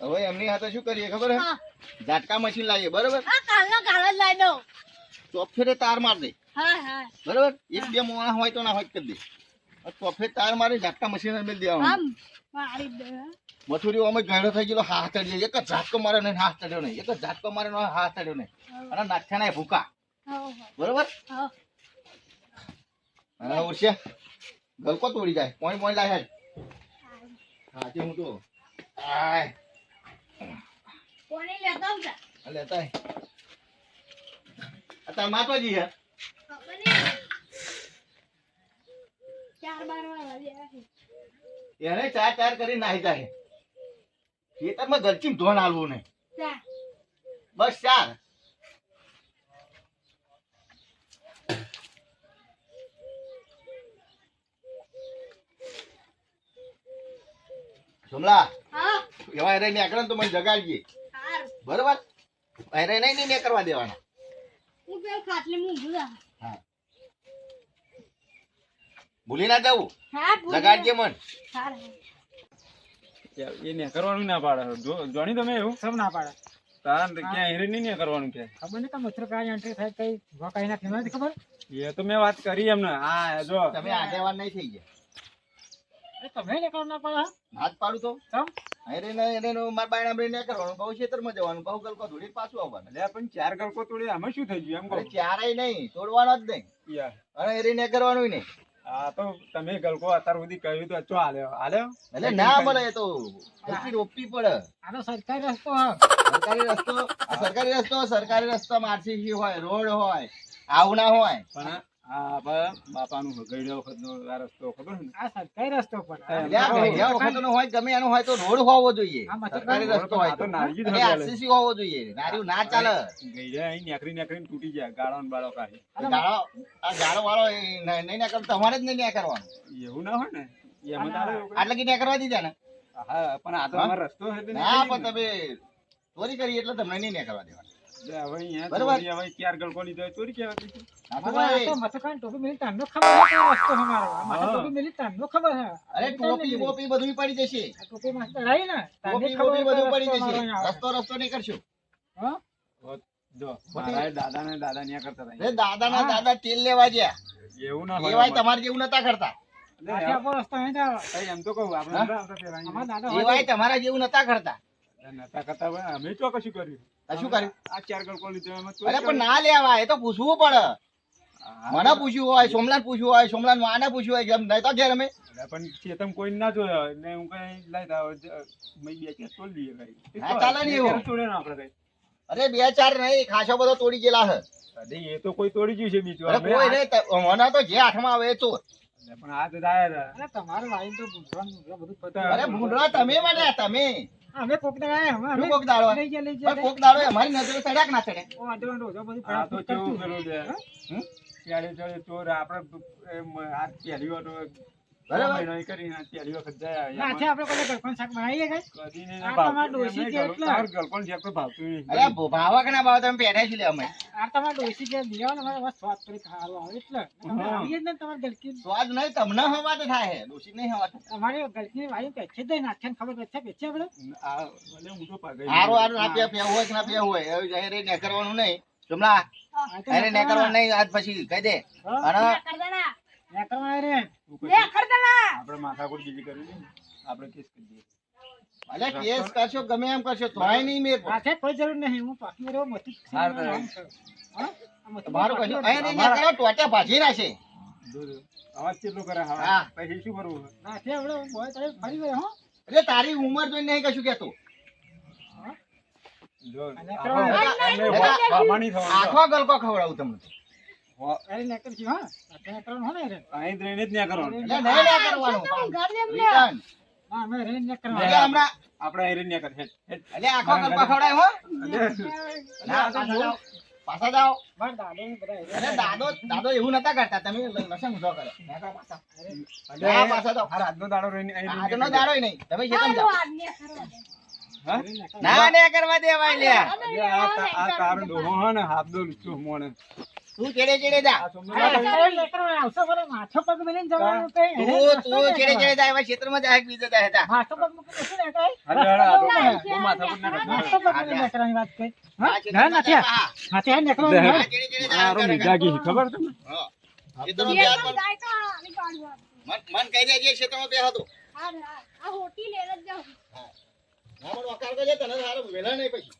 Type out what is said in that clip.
એની હાથે શું કરીએ ખબર હે? ઝાટકા મશીન લાવીએ બરોબર? આ કાલનો કાલ જ લાવી દઉં. ચોફેરે તાર માર દે. હા હા. બરોબર? એક બે મોણા હોય તો ના હોય કરી દે. ચોફેર તાર મારી ઝાટકા મશીન મેળ દેવાનું. દે. મથુરી અમે ગયડો થઈ ગયેલો હાથ ચડી જાય એક જ ઝાટકો મારે નહીં હાથ ચડ્યો નહીં એક જ ઝાટકો મારે નહીં હાથ ચડ્યો નહીં અને નાખ્યા નાય ભૂકા. બરોબર? હા. ઉડશે ગલકો તોડી જાય. પોઈન્ટ પોઈન્ટ લાગે હાજી હું તો. આય. કોની લેતો આમ લેતા આય. માતાજી હે. ચાર. એને ચાર ચાર કરી નાહી જાય ખેતરમાં ગલચીમ ધોન આલવું નહીં. બસ ચાર. સોમલા એવા હેરે નીકળે ને તો મને જગાડજે. બરોબર? હેરે નહીં નહીં કરવા દેવાના. હું પેલું ખાટલે હું ઊભું હા. ભૂલી ના જવું. જગાડજે મન. એ ને કરવાનું ના પાડે. જો- જોણી તમે એવું? સબ ના પાડે. તારા ને ક્યાં હેરી નહીં કરવાનું કે? ખબર નહીં કે મચ્છર કઈ એન્ટ્રી થાય કઈ વકાઈ ના નથી ખબર. એ તો મેં વાત કરી એમને. હા જો. તમે આગેવાન નહીં થઈ ગયા. તમે નીકળો ના પડે હાથ પાડું તો. ચમ? હેરે ને હેરે નો બાયણા બ્રેન કરવાનું. બહુ ખેતરમાં જવાનું. બહુ ગલકો ધોડી પાછું આવવાનું. એટલે પણ ચાર ગલકો તોડી આમાં શું થઈ ગયું? એમ કહો. ચારેય નહીં તોડવાનો જ નહીં. અને હેરે ને કરવાનું નહીં. આ તો તમે ગલકો અત્યાર સુધી કહ્યું તો ચો હાલ્યો? હાલ્યો? એટલે ના મળે તો. રોપવી પડે. આનો સરકારી રસ્તો સરકારી રસ્તો સરકારી રસ્તો સરકારી રસ્તો આરસીસી હોય રોડ હોય આવના હોય. પણ આ બાપાનું ગયડા વખતનો આ રસ્તો ખબર ને? આ સરકારી રસ્તો પણ એટલે વખતનો હોય ગમે એનો હોય તો રોડ હોવો જોઈએ. સરકારી રસ્તો હોય તો તો. નારજી જ આરસીસી હોવો જોઈએ. નાર્યું ના ચાલે. ગયડા અહીં નેકરી નેકરીને તૂટી જાય ગાળો ને બાળો કાઢી. ગાળો આ ગાળો વાળો નહીં ના કરતો તમારે જ નહીં કરવાનું એવું ના હોય ને? આટલે કે ન્યા કરવા દીધા ને? હા પણ આ તો અમારો રસ્તો છે ના પણ તમે ચોરી કરી એટલે તમને નહીં ના કરવા દેવાના. દાદા ને દાદા ન્યા કરતા દાદા ના દાદા તેલ લેવા ગયા. એવું ના હોય. તમારે જેવું નતા કરતા. એમ તો કહું આપણે તમારા જેવું નતા કરતા. નતા કરતા અમે તો કશું કર્યું. આ શું કર્યું? આ ચાર ગલકો લીધો અરે પણ ના લેવા એ તો પૂછવું પડે. મને પૂછ્યું હોય સોમલાન પૂછ્યું હોય સોમલાન માને પૂછ્યું હોય નહીં તો ઘેર અમે. પણ ચેતમ કોઈ ના જોયો ને હું કઈ લઈ જાવ મેં બે ચાર તોડી લઈએ કઈ. હા, ચાલે ને એવું. તોડે ના આપણે અરે બે ચાર નહીં ખાસો બધો તોડી ગયેલા હે અરે એ તો કોઈ તોડી ગયું છે બીજું. કોઈ નહીં મને તો જે હાથમાં આવે એ ચોર પણ આ તો દાયા અરે તમારું લાઈન તો બધું અરે ભૂંડરા તમે અમે કોક દાડા અમે- અમે કોક દાડો? લઈ ગયા, લઈ ગયા, કોક દાડો અમારી નજરે ચડ્યા ના ચડ્યા? ઓ વાંધો રોજો બધું આ તો કેવું કરતું. છે? હમ? ત્યારે જો ચોર આપણે આ પહેલી વાર બરાબર. કરીને આ વખત જાય ના, છે આપણે કોઈ ગળપણ શાક બનાવીએ કઈ? કદી આ ભાવતું. તમારા ડોશી એમ નહીં છે ગળ- એટલે. તમારું ગળપણ છે આપણે ભાવતું નહીં. અરે ભાવા કે ના ભાવા તમે પેઠા છીએ લે અમે આ તમારા ડોશી છે, લઈ ને, અમારે બસ સ્વાદ કરી ખાવાનું આવે એટલે. અમે આવીએ ને તમારી ગલકી. સ્વાદ નહીં તમને હવા તો થાય હે નહીં હવા અમારી ગલકી જ નહીં, નાખ્યાને ખબર પેચે પેચે આપણે. આ ભલે હું તો પાગલ હારું હારું ના પીવા પીવા હોય કે ના પીવા હોય એવું જાહેર ને કરવાનું નહીં જમલા અરે ને કરવાનું નહીં આજ પછી કહી દે અને લે કરદાના. ના કરવા રે. તું કશું- લે કરદાના. આપણે માથાકૂટ બીજી કરવી આપણે કેસ કરી દઈએ અલે કેસ કરશો ગમે એમ કરશો તોય નહીં મેં માથે કોઈ જરૂર નહીં હું પાકી રહ્યો મથી હા, સિંહનું નામ છે. હા? આ મથી મારું પાકી કશું અહીં નહીં કરો ટોટે ભાજી નાખે જો જો. અવાજ કેટલો કરે હા. પછી શું કરવું નાથે આપણે બોય તારે ફરી ગયો હો એટલે તારી ઉંમર જોઈને નહીં કશું થવાનું આખો ગલકો ખવડાવું તમને અરે નકર જી હા. નાથે કરવાનું હો ને અહીં રહીને જ ન્યા કરવાનું. એટલે નહીં ના કરવાનું. ઘર જેમ લે. ના. અમે રે ન એટલે હમણાં આપણે અહીં રહીને કરે હેડ, હેડ. એટલે આખો ગલકો ખવડાય હો. ના પાછા જાઓ. પાછા દાદો અરે દાદો દાદો એવું નતા કરતા તમે લસણ ઊંધો કરે. પાછા. અરે, ના, પાછા જાઓ. આ દાડો રહીને આજનો દાડો નહીં. તમે જાઓ. કરવા ના ને કરવા દેવાય લે આ તારો ડોહો ને હાથ દો મોણે. તું ચેડે ચેડે જા. આવશે બોલે માથો પગ મેલીને જવાનું કઈ તું તું ચેડે ચેડે જા. એવા ક્ષેત્રમાં જાય બીજે જાય તા માથો પગ મૂકીને શું લે કઈ? અરે અરે તો માથા ના માથો પગ મેલીને લેકરાની વાત કઈ? હા? ના, નથી આ. પા. હાથે દે. ચેડે ચેડે જા આ રો છે, ખબર તમને? હા. ક્ષેત્રમાં બે તો કાઢવા. મન મન કહી દેજે ક્ષેત્રમાં બે હતો. હા, હા. આ હોટી લઈને જ જાઉં. હા. મને વકાર કરજે તને હારો વેલા નહીં પછી.